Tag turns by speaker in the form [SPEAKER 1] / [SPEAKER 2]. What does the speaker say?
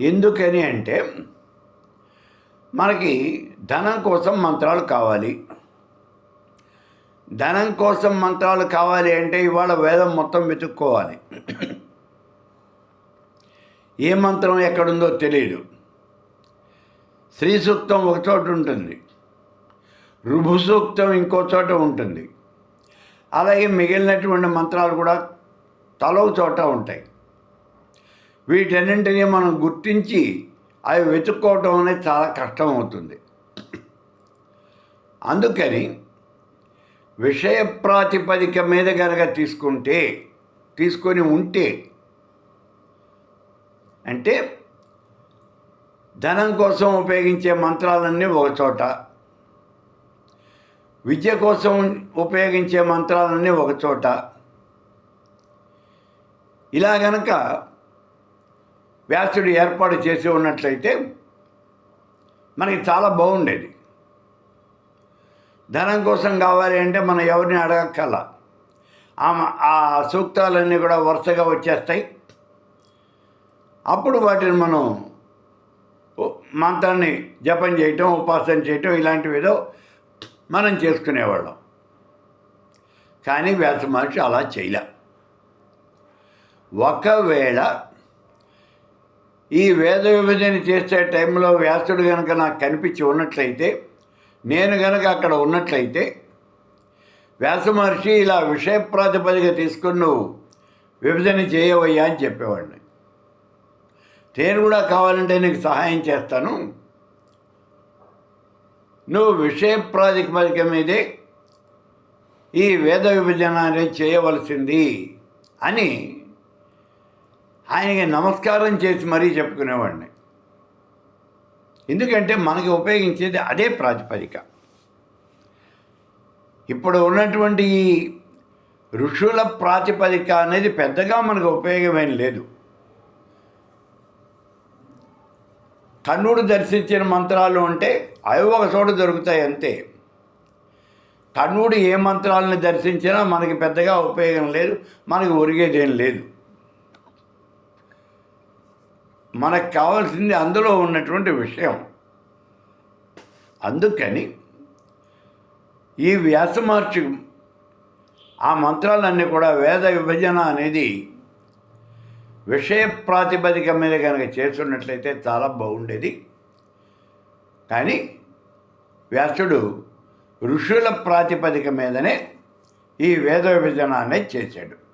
[SPEAKER 1] ఎందుకని అంటే మనకి ధనం కోసం మంత్రాలు కావాలి. ధనం కోసం మంత్రాలు కావాలి అంటే ఇవాళ వేదం మొత్తం వెతుక్కోవాలి. ఏ మంత్రం ఎక్కడుందో తెలియదు శ్రీ సూక్తం ఒక చోట ఉంటుంది. రుభు సూక్తం ఇంకో చోట ఉంటుంది. అలాగే మిగిలినటువంటి మంత్రాలు కూడా తలవు చోట ఉంటాయి. వీటన్నింటినీ మనం గుర్తించి అవి వెతుక్కోవటం అనేది చాలా కష్టం అవుతుంది అందుకని విషయ ప్రాతిపదిక మీద కనుక తీసుకుంటే తీసుకొని ఉంటే అంటే ధనం కోసం ఉపయోగించే మంత్రాలన్నీ ఒక చోట విద్య కోసం ఉపయోగించే మంత్రాలన్నీ ఒక చోట. ఇలా గనక వ్యాసుడు ఏర్పాటు చేసి ఉన్నట్లయితే మనకి చాలా బాగుండేది. ధనం కోసం కావాలి అంటే మనం ఎవరిని అడగక్కల. ఆ ఆ సూక్తాలన్నీ కూడా వరుసగా వచ్చేస్తాయి. అప్పుడు వాటిని మనం మంత్రాన్ని జపం చేయటం ఉపాసన చేయటం ఇలాంటివి ఏదో మనం చేసుకునేవాళ్ళం. కానీ వ్యాస మహర్షి అలా చేయలే. ఒకవేళ ఈ వేద విభజన చేసే టైంలో వ్యాసుడు కనుక నాకు కనిపించి ఉన్నట్లయితే నేను కనుక అక్కడ ఉన్నట్లయితే వ్యాస మహర్షి ఇలా విషయ ప్రాతిపదిక తీసుకుని నువ్వు విభజన చేయవయ్యా అని చెప్పేవాడిని. నేను కూడా కావాలంటే నీకు సహాయం చేస్తాను. నువ్వు విషయ ప్రాతిపదిక మీదే ఈ వేద విభజన అనేది చేయవలసింది అని ఆయనకి నమస్కారం చేసి మరీ చెప్పుకునేవాడిని. ఎందుకంటే మనకి ఉపయోగించేది అదే ప్రాతిపదిక. ఇప్పుడు ఉన్నటువంటి ఈ ఋషుల ప్రాతిపదిక అనేది పెద్దగా మనకు ఉపయోగమేం లేదు. కన్నుడు దర్శించిన మంత్రాలు అంటే అవి ఒక చోట దొరుకుతాయి అంతే. కన్నుడు ఏ మంత్రాలను దర్శించినా మనకి పెద్దగా ఉపయోగం లేదు మనకి ఒరిగేదేం లేదు. మనకు కావాల్సింది అందులో ఉన్నటువంటి విషయం. అందుకని ఈ వ్యాసమార్చి ఆ మంత్రాలన్నీ కూడా వేద విభజన అనేది విషయ ప్రాతిపదిక మీద కనుక చేస్తున్నట్లయితే చాలా బాగుండేది. కానీ వ్యాసుడు ఋషుల ప్రాతిపదిక మీదనే ఈ వేద విభజన అనేది చేశాడు.